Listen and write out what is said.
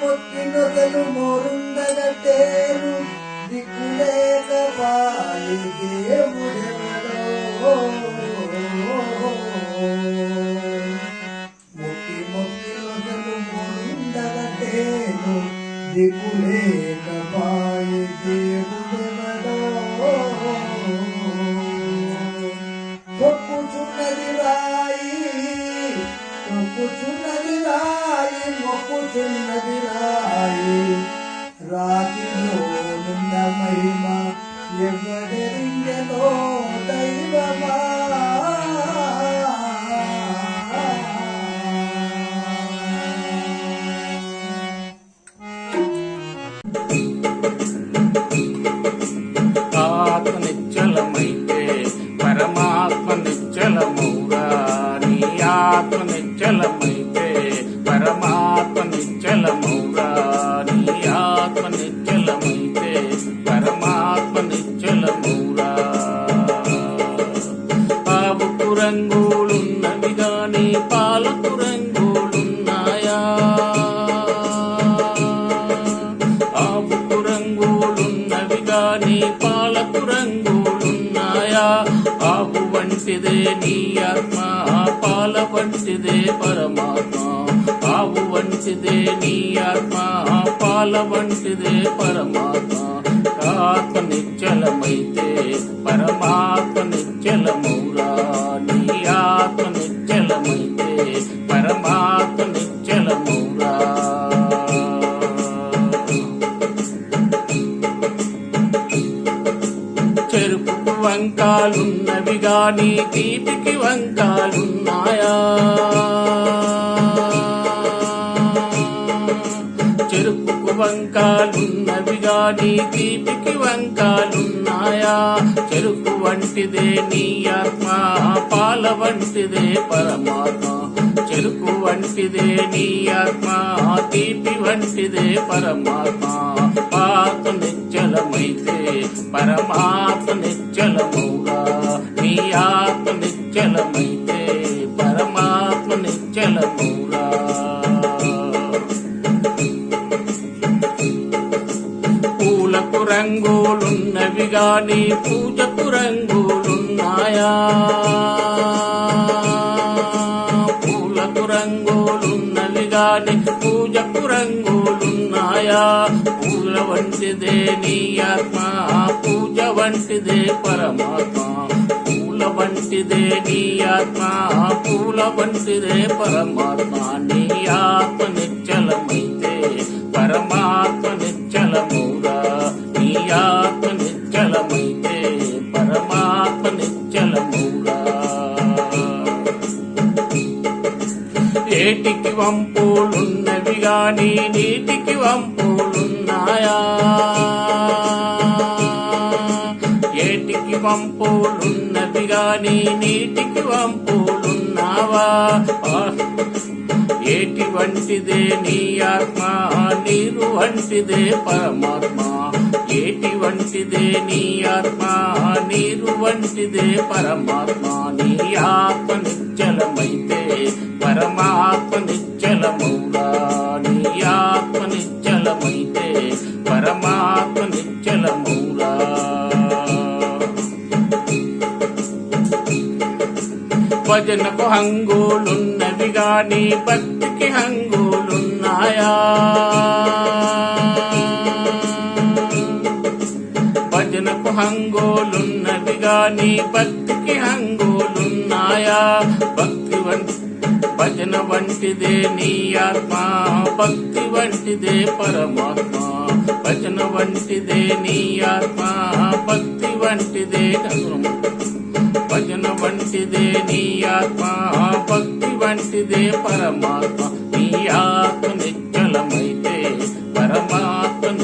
మొక్కినొదలు తేరు దిక్కులేక పాయి దేవుడెవడో. మొక్కి మొక్కి నొదలు తేరు దిక్కులేక పాయి దేవుడెవడో. మొక్కుచున్నది రాయి మొక్కుచున్నది రాయి మొక్కుతున్నది రాయి రాతిలో ఉన్న ఆత్మ నిశ్చలమైతే పరమాత్మ నిశ్చలమౌరా ఆవుకు రంగులున్నవి గాని పాలకు రంగులున్నాయా ఆవుకు రంగులున్నవి గాని పాలకు రంగులున్నాయా ఆవు వంటిదే నీ ఆత్మ పాల వంటిదే పరమాత్మ ఆవు వంటిదే నీ ఆత్మ పాల వంటిదే పరమాత్మ. ఆత్మ నిశ్చలమైతే పరమాత్మ నిశ్చలమౌరా నీ ఆత్మ నిశ్చలమైతే పరమాత్మ నిశ్చలమౌరా చెరుపుకు వంకాలున్నవి గాని తీపికి వంకాలున్నాయా. చెరుపుకు వంకాలున్నవి గాని తీపికి వంకాలున్నాయా? చెరుకు వంటిదే నీ ఆత్మ పాల వంటిదే పరమాత్మ. చెరుకు వంటిదే నీ ఆత్మ తీపి వంటిదే పరమాత్మ. పాత నిశ్చలమైతే పరమాత్మ నిశ్చలమౌగా నీ ఆత్మ నిశ్చలమైతే రంగులున్నవిగా నీ పూజకు రంగులున్నాయా? పూలకు రంగులున్నవిగా నీ పూజకు రంగులున్నాయా? పూల వంటిదే నీ ఆత్మ పూజ వంటిదే పరమాత్మ. పూల వంటిదే నీ ఆత్మ పూల వంటిదే పరమాత్మ. నీ ఆత్మ నిశ్చలమైతే పరమాత్మ నిశ్చలమౌరా ఏటికి వంపులున్నవి గాని నీటికి వంపులున్నాయా? ఏటికి వంపులున్నవి గాని నీటికి వంపులున్నావా? ఏటి వంటిదే నీ ఆత్మ నీరు వంటిదే పరమాత్మ. ఏటి వంటిదే నీ ఆత్మ నీరు వంటిదే పరమాత్మ. నీ ఆత్మ నిశ్చలమైంది పరమాత్మ నిశ్చలమౌరా నీ ఆత్మ నిశ్చలమైతే పరమాత్మ నిశ్చలమౌరా భజనకు హంగులున్నవి గాని భక్తికి హంగులున్నాయా? భజనకు హంగులున్నవి గాని భక్తికి హంగులున్నాయా? భక్తి భజన వంటిదే నీ ఆత్మ భక్తి వంటిదే పరమాత్మ. భజన వంటిదే నీ ఆత్మ భక్తి వంటిదే కరుణ భజన వంటిదే నీ ఆత్మ భక్తి వంటిదే పరమాత్మ. నీ ఆత్మ నిశ్చలమైతే పరమాత్మ